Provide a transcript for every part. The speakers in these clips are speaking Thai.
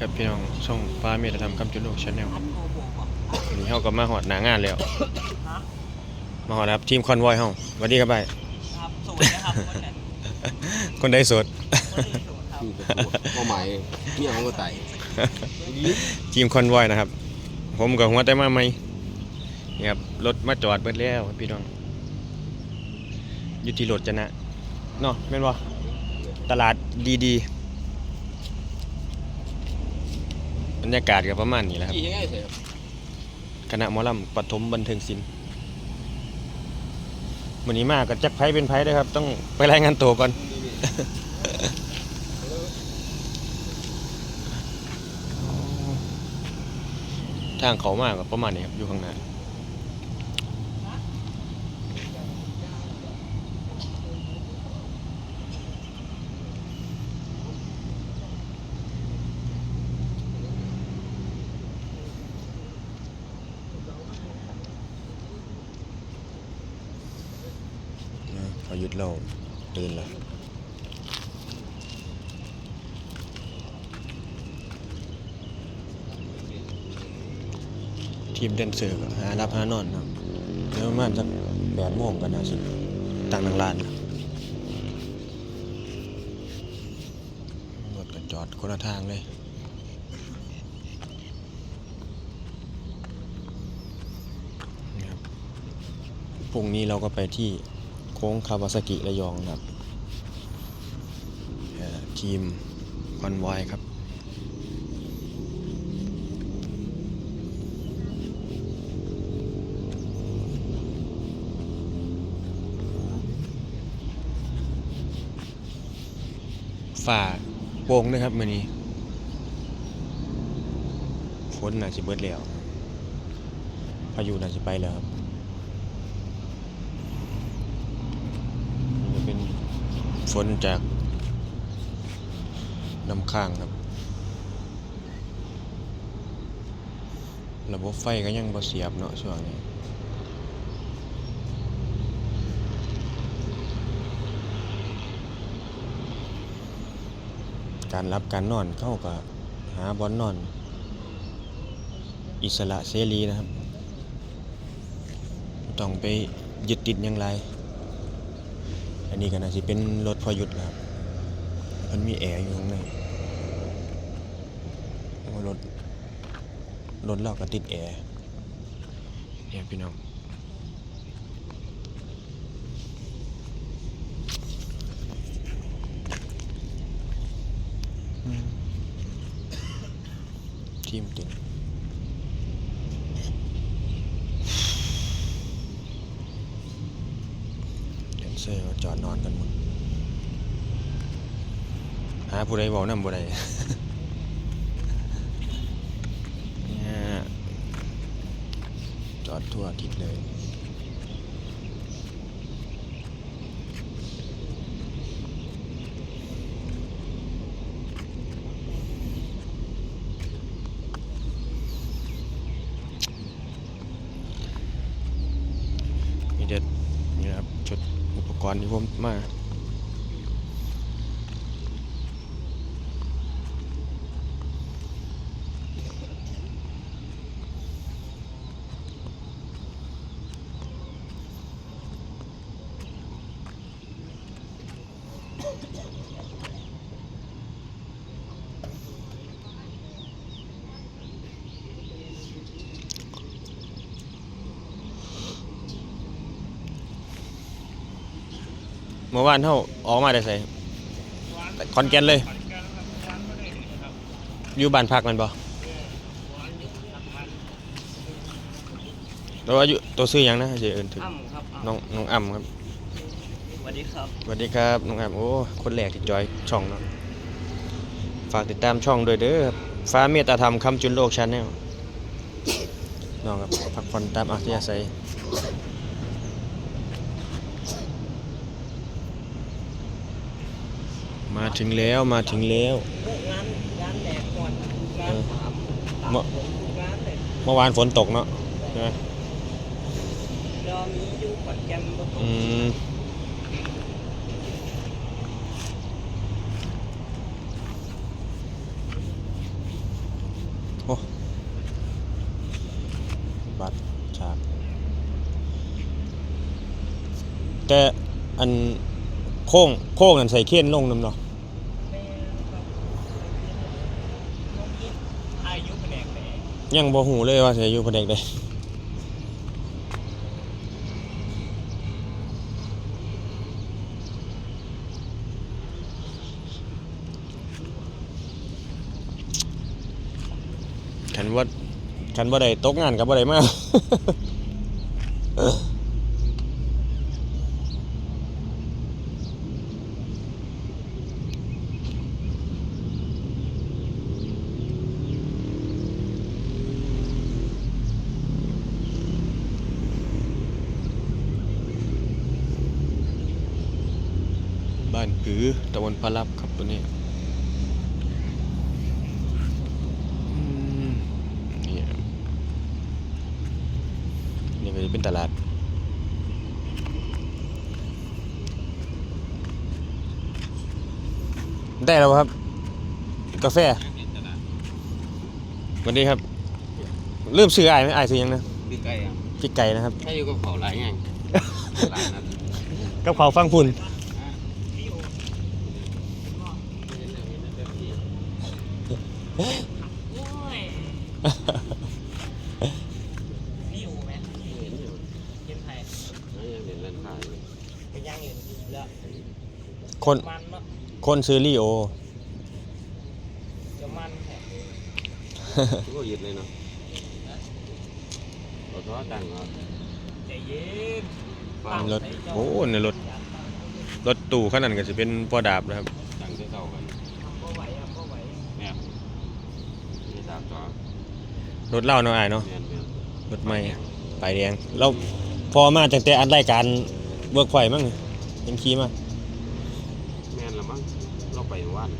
ครับพี่น้องช่องฟ้าเมตธรรมคำจุลโลกชาแนลพันโมโมบ่วันนี้เฮาก็มาหอดหนางานแล้วฮะมาหอดครับทีมคอนวอยเฮาสวัสดีครับไปครับสูตรนะครับคนนั้นคนได้สดคนนี้สูตรครับคือเป้าหมายเนี่ยมันก็ไต่ทีมคอนวอยนะครับ ผมกับหัวแต่มาใหม่นี่ครับรถมาจอดเบิดแล้วครับพี่น้องอยู่ที่รถจะนะเนาะแม่นบ่ตลาดดีๆบ รรยากาศก็ประมาณนี้แหละครับกี่ยังไงเสียครับคณะหมอลำปฐมบันเทิงศิลป์วันนี้มากับจักไผเป็นไผเด้อครับ ต้องไปรายงานตัวก่อน ทางเขามากประมาณนี้ครับอยู่ข้างหน้า ยุดเราตื่นล้วทีมแดนเซอร์ก็หารับหานอนครับเดี๋ยวมาณสักแปดโมงกันนะสิตั้งนังลานรถก็จอดคนละทางเลยนะครับพรุ่งนี้เราก็ไปที่ โค้งคาวาซากิระยองครับทีมคอนวอยครับฝ่าโป่งด้ครับมือนี้ฝนน่าจะเบิดแล้วพายุน่าจะไปแล้วครับนี่จะเป็น ฝนจากน้ำค้างครับ ระบบไฟก็ยังบ่เสียบเนาะช่วงนี้การรับการนอนเข้ากับหาบอนนอน อิสระเสรีนะครับ ต้องไปยึดติดอย่างไร นนี้ก็น่าจะเป็นรถพอยุดแล้วครับ มันมีแอร์อยู่ข้างในแล้วก็รถรถเราก็ติดแอร์เนี่ยพี่น้องทีมติงแดน เซอร์จอดนอนกันหมดหาผู้ใดบอกนั่นผู้ใดนี่จอดทั่วทิศเลย มีเด็ดนี่นะครับชุดอุป กรณ์ที่ผมมาเมื่อวานเท่าออกมาได้ใส่คอนแกนเลย อยู่บ้านพักแมันบ่ตัวอายุตัวซื้อหยังนะเจเอิญถึงอ้ำครับอ้ำน้องน้องอ่ำครับสวัสดีครับสวัสดีครับน้องอ่ำโอ้คนแรกที่จอยช่องเนาะฝากติดตามช่องด้วยเด้อครับฟ้าเมตตาธรรมคำจุนโลกชาแนลน้องครับพักผ่อนตามอัธยาศัย มาถึงแล้วมาถึงแล้วเมื่อเมื่อวานฝนตกเนาะใช่ไหมอืมโอ้บัตรฉากแต่อันโค้งโค้งอันใส่เขี้ยนลงน้ำเนาะ ยังบ่ฮู้เลยว่าสิอยู่แผนกใดคันว่าคันบ่ได้ตกงานก็บ่ได้มาบ้านผือตะวันพระรับครับตัวนี้อืมนี่ครับนี่ก็จะเป็นตลาดได้แล้วครับ กาแฟสวัสดีครับเริ่มซื้อไอ้ายไหมไอ้ายซื้อยังนะดีไก่อะพริกไก่นะครับ ถ้าอยู่กับเขาหลายไงหลายนัดกับเขาวฟังพุ่น โอ้ยพี่อูไหมเห็นอยู่เกมไทยนะยังเห็นเล่นขายอยู่ไปย่างเล่นแล้วคนมันเนาะคนซื้อลีโอจะมันแท้ทุกคนยึดเลยเนาะเราท้อดังเหรอใจเย็นฟังรถโอ้ในรถรถตู้ขนาดก็จะเป็นปอดาบนะครับ ดังที่เก่ากัน ทำก็ไหวทำก็ไหว แม่นี่ตามต่อ รถเล่าเนาะไอ้ายเนาะแม่นแม่นรถใหม่ไปายแดงเราพอมาตั้งแต่อันรายการเบิกไฟมั้งเห็นขี่มา แม่นละมั้งเราไปวัน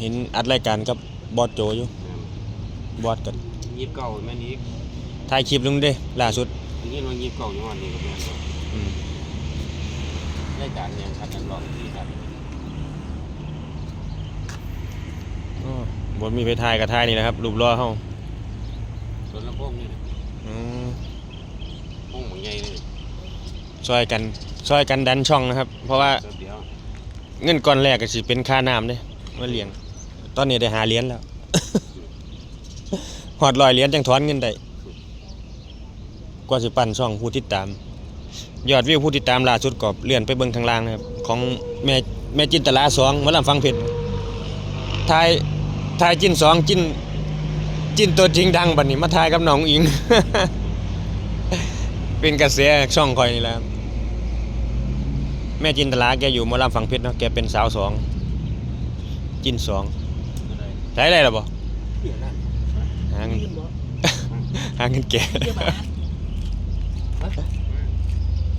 เห็นอัดรายการกับบอสโจอยู่แม่นบอสกับยิบเก่าแม่นอีกถ่ายคลิปลงเด้ล่าสุดอันนี้เรายิบเก่าอยู่วันนี้ก็แม่นบ่อืมรายการยังคัดกันรองที่ครับอ้อบนมีไปถ่ายกับถ่ายนี่แหละครับรูปล้อเฮา ส่วนลำโพงนี่นะอืมโพงบางใหญ่เลยช่วยกันช่วยกันดันช่องนะครับ เพราะว่าแป๊บเดียวเงินก้อนแรกก็สิเป็นค่าน้ำเด้มาเลี้ยง ตอนนี้ได้หาเหรียญแล้ว หอดลอยเหรียญจังถอนเงินได้กว่าสิปั่นช่องผู้ติดตาม ยอดวิวผู้ติดตามล่าสุดก็เลื่อนไปเบิ่งข้างล่างนะครับ ของแม่แม่จินตลาสองหมาลำฟังเพชรทายทายจินสองจิน จินตัวจริงดังบัดนี้มาทายกับน้องอิง เป็นกระแสช่องคอยนี่แหละครับแม่จินตลาแกอยู่มอลำฟังเพชรเนาะแกเป็นสาวสองจินสองใช้อะไรหรอบ่หาเงินหาเงินแก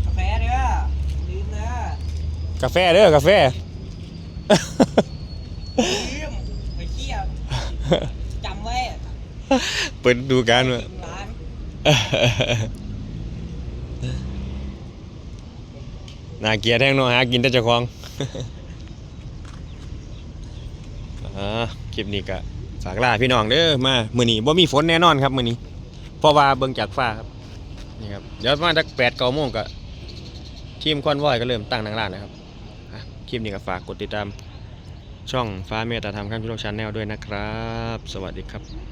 กาแฟเด้อลืมนะกาแฟเด้อกาแฟลืมไปเที่ยว เปิดดูการว่าน่าเกียดแท่งเนาะหากินแต่เจ้าของอ่าคลิปนี้ก็ฝากลาพี่น้องเด้อมามื้อนี้บ่มีฝนแน่นอนครับมื้อนี้เพราะว่าเบิ่งจากฟ้าครับนี่ครับเดี๋ยวประมาณสัก8 9โมงก็ทีมคอนวอยก็เริ่มตั้งหนังร้านนะครับคลิปนี้ก็ฝากกดติดตามช่องฟ้าเมตตาธรรมข้ามพิโลกชาแนลด้วยนะครับ สวัสดีครับ